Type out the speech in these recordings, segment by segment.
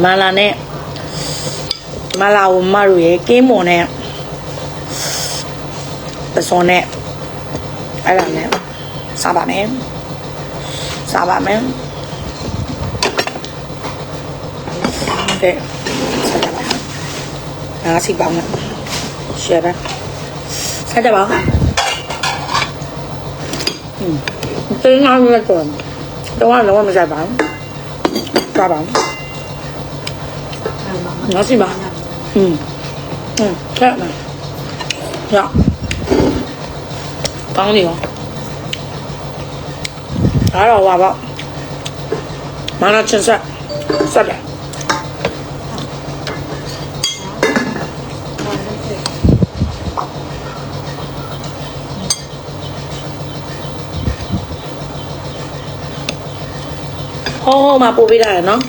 မာလာနဲ့မာလာဝမတို့ရဲ့ကင်းမွန်နဲ့ပစွန်နဲ့အဲ့ဒါနဲ့စားပါမယ်စားပါမယ်ကဲစားကြပါငါစီပေါင်းနဲ့ရှယ်ပဲစားကြပါอืมတင်းငါရတော့တော့တော့မစားပါဘူးစားပါ ငါစီပါอืมอืมแค่นั้นရကောင်းနေရောအဲ့တော့ဟာပေါ့မနာချင်းဆက်ဆက်တယ်ဟောဟောမှာပို့ပေးတာရယ်နော်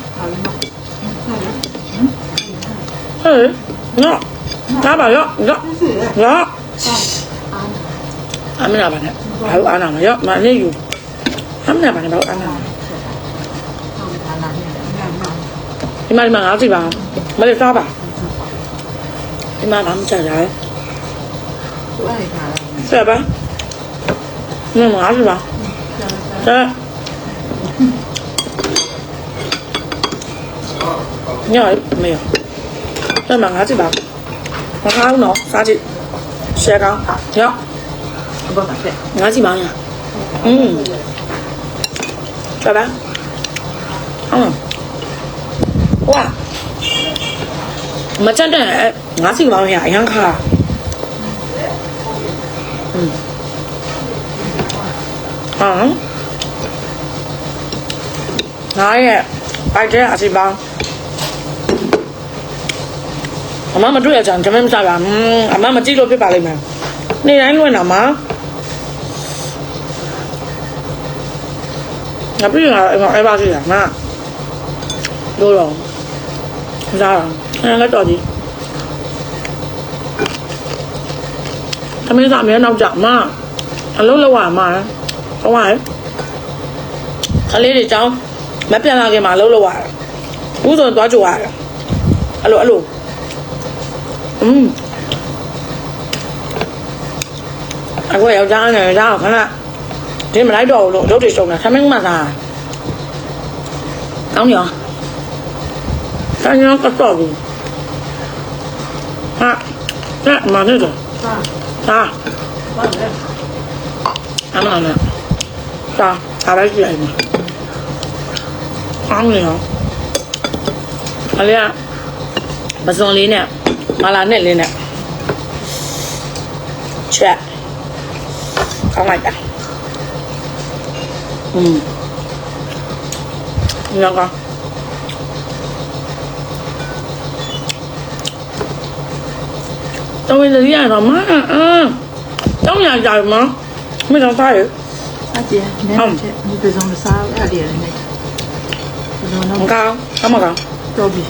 ဟဲ့နော်ဒါပါရောရောရောအမနာပါနဲ့ဘာလို့အားနာမရောမနေယူအမနာပါနဲ့ဘာလို့အားနာဒီမှာဒီမှာငါးစီပါမလေးစားပါဒီမှာဘာမှချာရတယ်ဆက်ပါငါငါးစီပါဆ က်ညော没有ဆက်မှာငါးစီပါမကောင်းတော့စားကြည့်ရှယ်ကောင်းရော ဘာမှဆက် ငါးစီပါညာอืมဆက်ပါဟုတ်ဝါမချက်တဲ့ငါးစီပါညာအရင်ခါอืมဟာငါရဲ့ပိုက်တဲ့အစီပါ အမမတွေ့ရကြမ်းဂျမင်းမစားပါอืมအမမကြည့်လို့ဖြစ်ပါလိမ့်မယ်နေတိုင်းလွင့်တာမှာငါပြည့်လာအဲ့အဲ့ပါစီရမတို့တော့စားတော့အဲ့လည်းတော်ကြီးသမီးစားအမြဲနောက်ကြမအလုံးလောက်ရမှာဟောပါခလေးတွေကြောင်းမပြန်လာခင်မှာအလုံးလောက်ရတယ်ဘူးဆိုရင်သွားကြိုရတယ်အဲ့လိုအဲ့လို อืมအခုယောက်ျားနဲ့ယောက်ျားကခဏဒီမလိုက်တော့ဘူးလို့အလုပ်တွေရှုံးတာသမင်းမှစားကောင်းရောဆန်းရောကတော့ဘူးဟာအဲ့မနေတော့စားသာဘာလဲအမှန်လားသာအားလိုက်လိုက်မှာကောင်းနေရောအလေးကပစုံလေးနဲ့ มาล้านเนี่ยเลยเนี่ยเชื่อเข้ามาจ้ะอืมแล้วก็ต้องไปซื้อใหญ่หรอมาอะต้องอยากใหญ่มั้ไม่ต้องใส่อาเจียเนี่ยมีเป็นสองสาวอาเดียเลยเนี่ยองก้าวข้ามาก้าตัวบี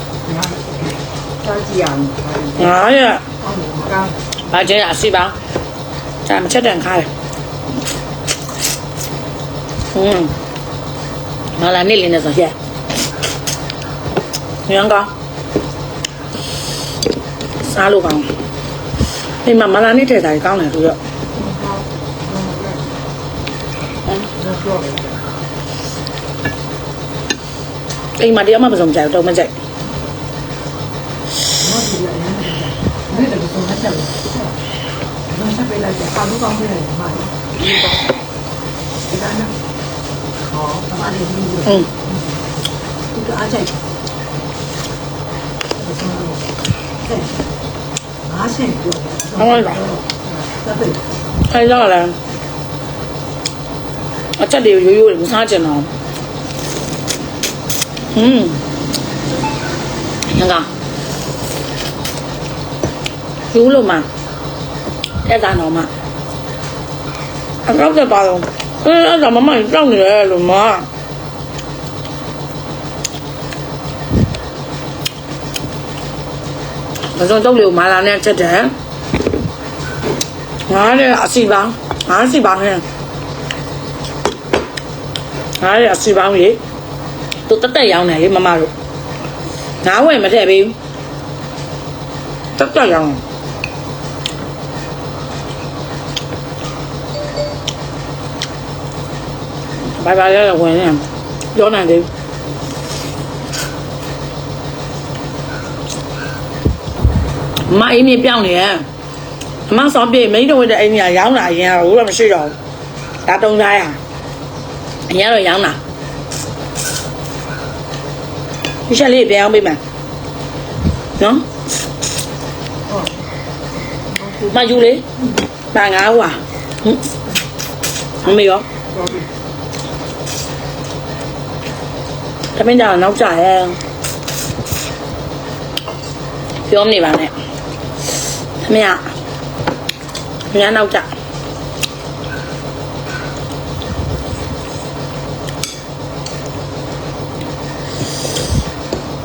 မလာနေလင်းနေဆိုရက်ညံကောင်းစားလို့ကောင်းဒီမှာမလာနေထဲတာကြီးကောင်းတယ်သူရောတော့တော့တယ်အိမ်မှာတရားမှမစုံကြဘူးတော့မကြိုက် မော်ဒီလည်းနေ ဆက်လို့ဘာဆက်ပေးလိုက်တယ်ဘာလို့ကောင်းပြလဲမှာဒီကောင်ဟောတမန်လေးဘူးဟုတ်ဒီကအားကြိုက်အားဆင်ပြောဟုတ်လားအဲရလာအချက်တွေရိုးရိုးတွေမစားကြင်တော့ဟွန်းငါက ယူလို့မှာအဲ့ဒါတော့မှအကောက်တဲ့ပါတော့အဲအဲ့ဒါမမကြောက်နေတယ်လို့မဘယ်တော့တော့လေမာလာနဲ့ချက်တယ်ငါလည်းအစီပါငါအစီပါဟဲ့ငါလည်းအစီပါကြီးသူတက်တက်ရောင်းတယ်လေမမတို့ငါးဝယ်မထည့်ပေးဘူးတက်တက်ရောင်းဘိုင် ဘိုင်လည်းဝင်နေပြောနိုင်တယ်မအေးမြပြောင်းနေရအမစောပြေမိန်းတော်ဝတ်တဲ့အိမ်ကြီးရောင်းလာရင်တော့ဘူးတော့မရှိတော့ဘူးဒါတုံးသားရအရင်တော့ရောင်းလာဒီချက်လေးပြန်အောင်ပေးမယ်နော်မယူလေပါငါဟွာဟမ်မမေရော တော့ပြီ တ မင်းကြောင်နောက်ကြရဲပြောမနေပါနဲ့သမီးကသမီးကနောက်ကြ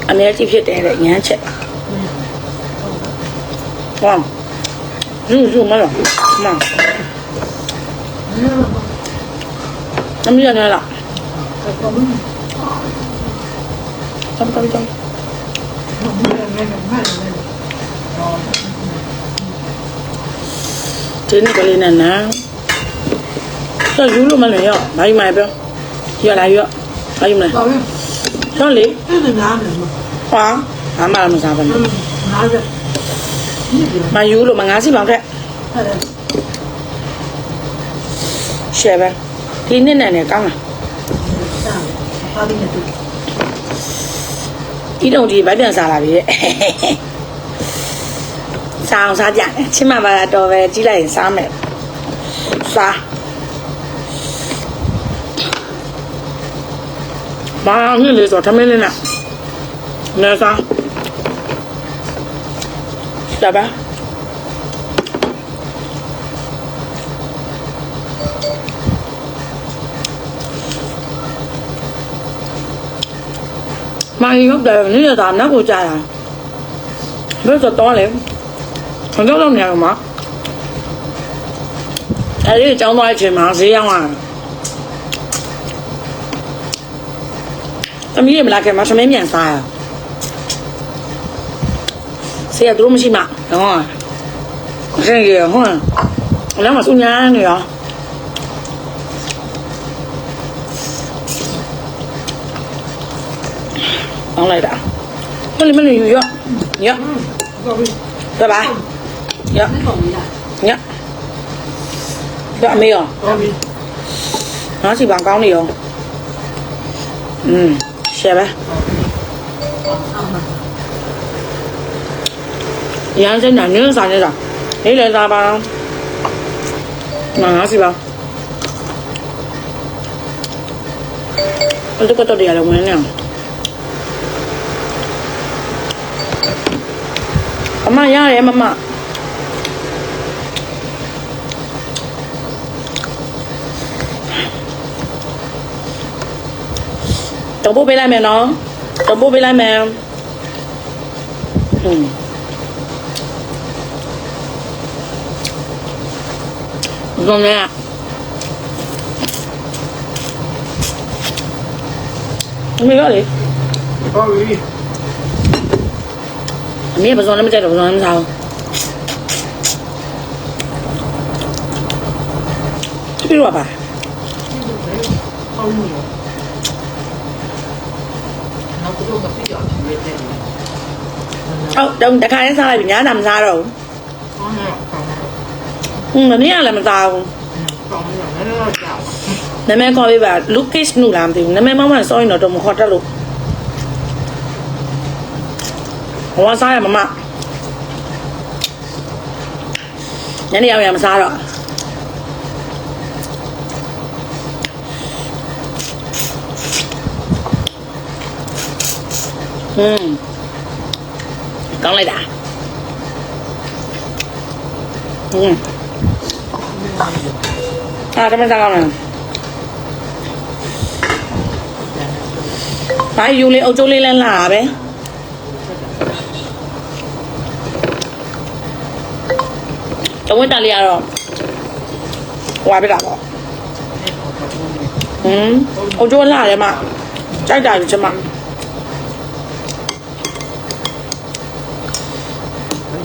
အမေကြီးဖြစ်တယ်တဲ့ညမ်းချက်ဟောယူယူမလားမသမီးရတယ်လား จับจับจับဒီနေ့ကလေးနဲ့နာတော့ယူလို့မလဲရောဘာမှမပြောရလာရောဘာမှမလဲတော့လေအဲ့ဒါနားမယ်ပါဘာမှမစားပါဘူးနားရမယူလို့မငါးစီပေါင်ထက်ရှယ်ပဲဒီနေ့နဲ့လည်းကောင်းလားပါပြီနဲ့တူ ဒီတော့ဒီဗိုက်ပြန်စားလာပြီတဲ့စားအောင်စားကြတယ်ချင်းမပါတော့ပဲကြီးလိုက်ရင်စားမယ်စားမာဟင်းလေးဆိုထမင်းလေးနဲ့နေစားတပါ မာရုပ်တယ်နည်းရတာနောက်ကိုကြာတာဘယ်ဆိုတော့လဲခဏတော့နေရမှာအဲဒီအကြောင်းသွားချိန်မှာဈေးရောက်လာတမီးရမလာခဲ့မှာသမင်းမြန်စားရဆေးရတို့မရှိမှတော့ဆင်းရဟွန်းလည်းမစူညာနေရော အောင်လိုက်တာမလေးမလေးယူရည တော့ပြီ 拜拜。ည အဲ့ကောင်ကြီးလား ညဒါအမေရော တော့ပြီ ငါးစီပန်ကောင်းနေရောอืมရှယ်ပဲ အာမ ရမ်းစိမ့်တာနင်းစားနေတာနေလေစားပါငါငါးစီပန်အဲ့ဒါကတော့တရားလုံးဝင်နေအောင် အမရတယ်မမတော့ပို့ပေးလိုက်မယ်နော်တော့ပို့ပေးလိုက်မယ်ဟွန်းဘုံနဲ့အမေကလေတော့ပြီ အမေကပဇွန်လည်းမကြိုက်တော့ပဇွန်လည်းမစားဘူးပြီးတော့ပါဟုတ်ပြီနောက်တော့ကပြည့်အောင်ပြည့်တယ်ဟုတ်တော့တခါလေးစားလိုက်ပြီညာနာမစားတော့ဘူး။ဟုတ်ရဲ့ဆောင်းဟွန်းမနေ့ကလည်းမစားဘူး။ဆောင်းရလည်းတော့ကြောက်နာမည်ခေါ်ပေးပါလူကစ်နူလားမသိဘူးနာမည်မမစောရင်တော့မခေါ်တတ်လို့ ဟောစားရမမညနေရောက်ရမစားတော့ဟွန်းကောင်းလိုက်တာဟွန်းအားတမစားကောင်းလားဘာယူလေးအုပ်ကျိုးလေးလဲလာတာပဲ တဝက်တာလေးကတော့ဟွာပြတာပေါ့ဟွန်းအုပ်ကျိုးလာတယ်မကြိုက်တာယူချင်မ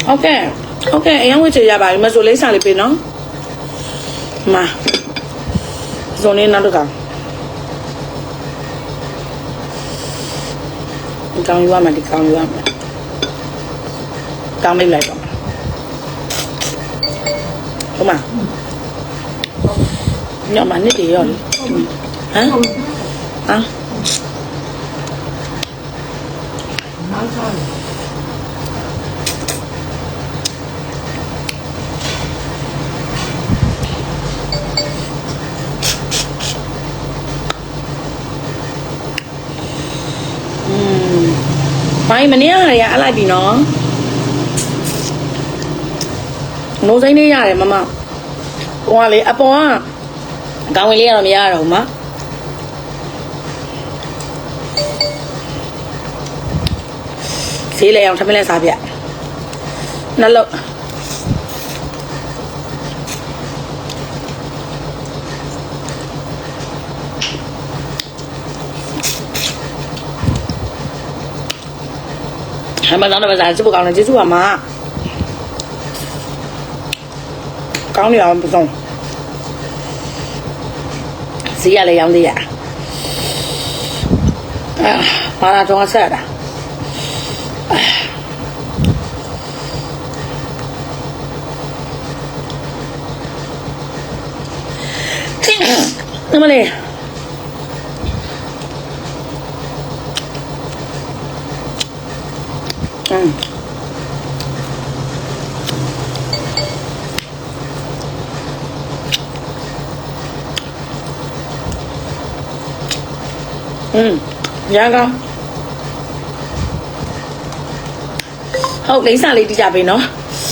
ဟုတ်ကဲ့ဟုတ်ကဲ့အရင်ဝစ်ချေရပါပြီမဆိုလိမ့်စာလေးပေးနော်မာဇုံနေနောက်တစ်ခါဒီကောင်ယူရမယ်ဒီကောင်ယူရမယ်ကောင်းလိုက်လိုက် တော့ဟုတ်မှာညမနစ်တည်ရောလေဟမ်ဟာနောက်စားတယ်อืมမိုင်းမနေ့ကရအလိုက်ပြီနော် နိုးစိမ့်နေရတယ်မမဟိုကလေအပေါ်ကကောင်းဝင်လေးကတော့မရတော့ဘူးမဈေးလေအောင်ထမင်းလဲစားပြနှလုံးဟမ်မတော့တော့စားစပုတ်ကောင်းတယ်ကျေးဇူးပါမ Con 不动这样的样子呀。哎呀。把他装起 Dĩa này là 嗯，ရကောင်းဟုတ်လိမ့်စာလေးတိကြပြီနော်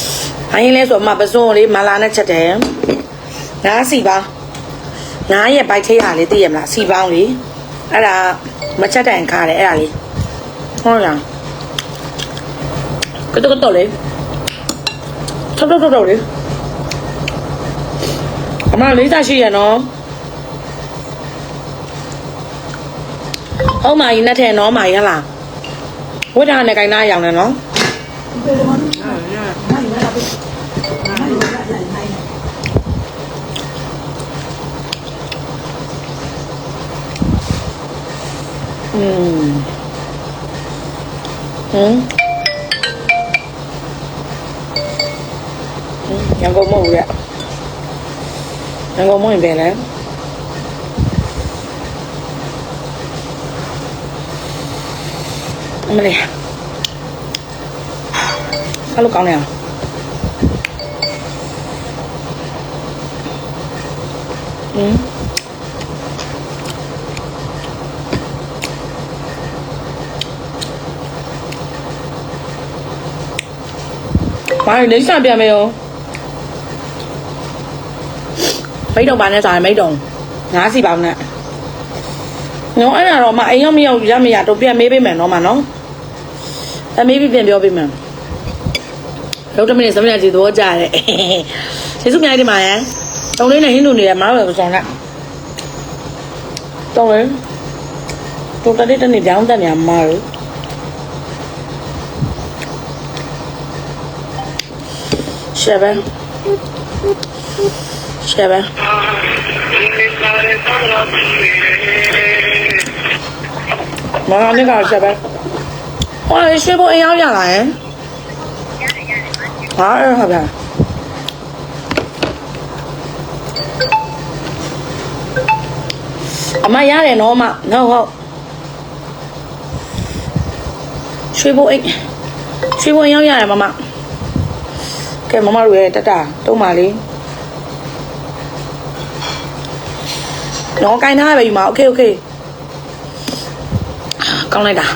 ။အရင်လဲဆိုအမပစုံလေးမလာနဲ့ချက်တယ်။ငါးစီပါငါးရဲ့ဘိုက်ထိရလေးသိရမလားစီပေါင်းလေးအဲ့ဒါမချက်တိုင်ခါတယ်အဲ့ဒါလေးဟုတ်လားကတော့ကတော့လေထောက်ထောက်ထောက်ထောက်လေအမလေးစားရှိရနော် ဟုတ်မာကြီးနဲ့ထဲနော်မာကြီးဟလားဝိဒါနဲ့ကိုင်းသားရောင်နေနော် ဒီလိုမှမ အဲ့ဒါ နိုင်ဘူးလားနိုင်ဘူးလားနိုင်နိုင် อืมอืมရန်ကုန်မဟုတ်ဘူးရရန်ကုန်မဟုတ်ရင်ပဲလေအ မလေးအဲ့လိုကောင်းနေအောင်อืมဘာလဲလိမ့်စာပြန်မရောမိတ်တုံပါနဲ့စားတယ်မိတ်တုံငါးစီပေါင်းနဲ့နော်အဲ့ဒါတော့မအိမ်ရောက်မရောက်ရမရတော့ပြန်မေးပေးမယ်နော်မနော် အမေးပြီးပြန်ပြောပေးမယ်လောက်တမင်းစမရကြည့်တော့ကြားတယ်ကျေးဇူးများဒီမှာရယ်တုံလေးနဲ့ဟင်းလူနေရမတော်ပဲဆောင်လိုက်တုံလေးတို့တလေးတနေ့ကြောင်းတက်နေမှာလို့ Seven. Seven. မနစ်ကဆက်ပဲ ဟောလေရွှေဘုံအရောက်ရလာရင်ဟာအဲ့ဟုတ်ပါအမရတယ်နော်မနော်ဟုတ်ရွှေဘုံအိတ်ရွှေဘုံအရောက်ရတယ်မမ ကဲမမတို့ရဲ့တတတုံးပါလေနော်ကင်ထားပဲယူမှာโอเคโอเคကောင်းလိုက်တာ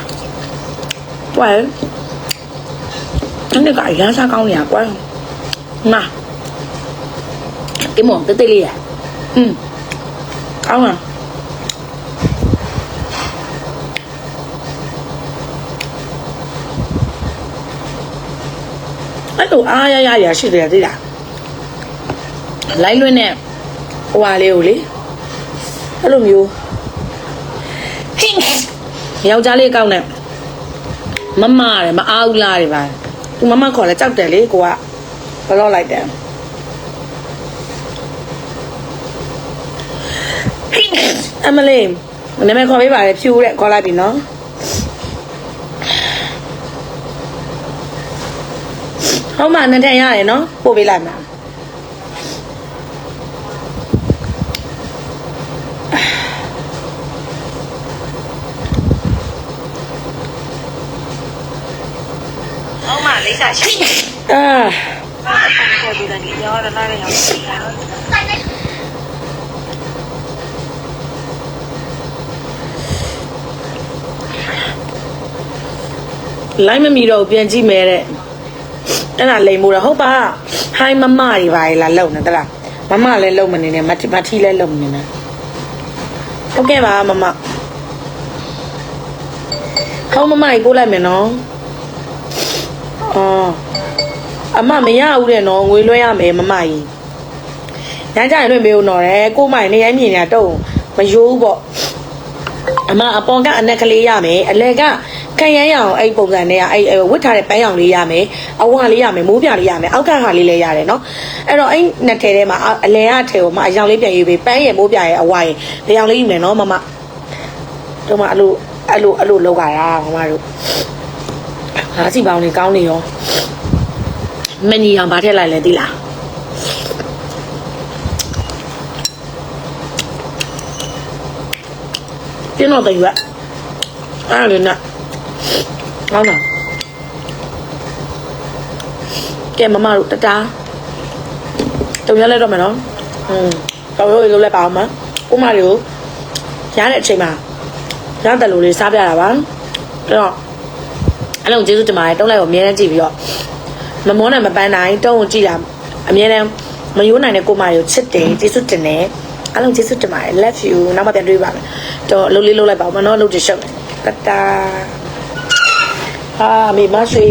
တွဲအဲ့ဒါကရမ်းစားကောင်းနေရကွာနာဒီမောတသေးလေးရอืมကောင်းလားအဲ့လိုအားရရရရှိတယ်သိလားလိုက်လွင်းနဲ့ဟိုဟာလေးကိုလေအဲ့လိုမျိုးယောက်ျားလေးကောင်းတဲ့ မမတယ်မအားဘူးလားတယ်ပါသူမမခေါ်လဲကြောက်တယ်လေကိုကဘလော့လိုက်တယ်အမလေးနာမည်ခေါ်ပေးပါလေဖြူတဲ့ခေါ်လိုက်ပြီနော်ဟုတ်မှနှစ်ထည့်ရတယ်နော်ပို့ပေးလိုက်မှာ အာလိုက်မမီတော့ဘူးပြန်ကြည့်မယ်တဲ့အဲ့ဒါလိမ်မို့တာဟုတ်ပါဟိုင်းမမတွေပါလေလာလုံနေတလားမမလည်းလုံမနေနဲ့မတိမထီလည်းလုံမနေနဲ့ဟုတ်ကဲ့ပါမမဟောင်းမမကြီးပို့လိုက်မယ်နော် အော်အမမရဘူးတဲ့နော်ငွေလွှဲရမယ်မမကြီးညကြရင်လွှဲမေးဦးတော့တယ်ကိုမိုင်နေရိုင်းမြင်နေတာတော့မယိုးဘူးပေါ့အမအပေါ်ကအနက်ကလေးရမယ်အလယ်ကခံရမ်းရအောင်အဲ့ပုံစံနဲ့ကအဲ့အဲ့ဝတ်ထားတဲ့ပန်းရောင်လေးရမယ်အဝါလေးရမယ်မိုးပြလေးရမယ်အောက်ကဟာလေးလည်းရတယ်နော်အဲ့တော့အဲ့နှစ်ထဲထဲမှာအအလယ်ကထဲကိုမှအရောင်လေးပြန်ယူပေးပန်းရယ်မိုးပြရယ်အဝါရယ်ဒီရောင်လေးယူမယ်နော်မမတို့မှအဲ့လိုအဲ့လိုအဲ့လိုလောက်ကြတာမမတို့ ဟာစီပေါင်းနေကောင်းနေရောမနီအောင်ဗားထည့်လိုက်လဲသိလားပြင်းတော့တယ်ရွက်အဲ့ဒါလည်းနဲ့ကောင်းတာကဲမမတို့တတားတုံရလဲတော့မယ်နော်อืมတော်ရိုးလေးလုပ်လိုက်ပါအောင်မဥမာတွေကိုရတဲ့အချိန်မှာရတဲ့လူလေးစားပြတာပါအဲ့တော့ အဲ့လုံးကျေးဇူးတင်ပါတယ်တုံးလိုက်ကိုအမြဲတမ်းကြည့်ပြီးတော့မမောနဲ့မပန်းနိုင်တုံးကိုကြည့်တာအမြဲတမ်းမယိုးနိုင်တဲ့ကိုမတွေကိုချစ်တယ်ကျေးဇူးတင်တယ်အားလုံးကျေးဇူးတင်ပါတယ် love you နောက်မှပြန်တွေ့ပါမယ်တော့အလုပ်လေးလုပ်လိုက်ပါဦးမနော်အလုပ်တွေရှုပ်တယ်တတာဟာမိမရှိ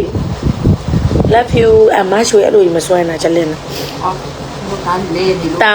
love you အမရှိအဲ့လိုကြီးမစွဲနဲ့ချက်လင်းအော်ဘုရားလေးဒီလိုတာ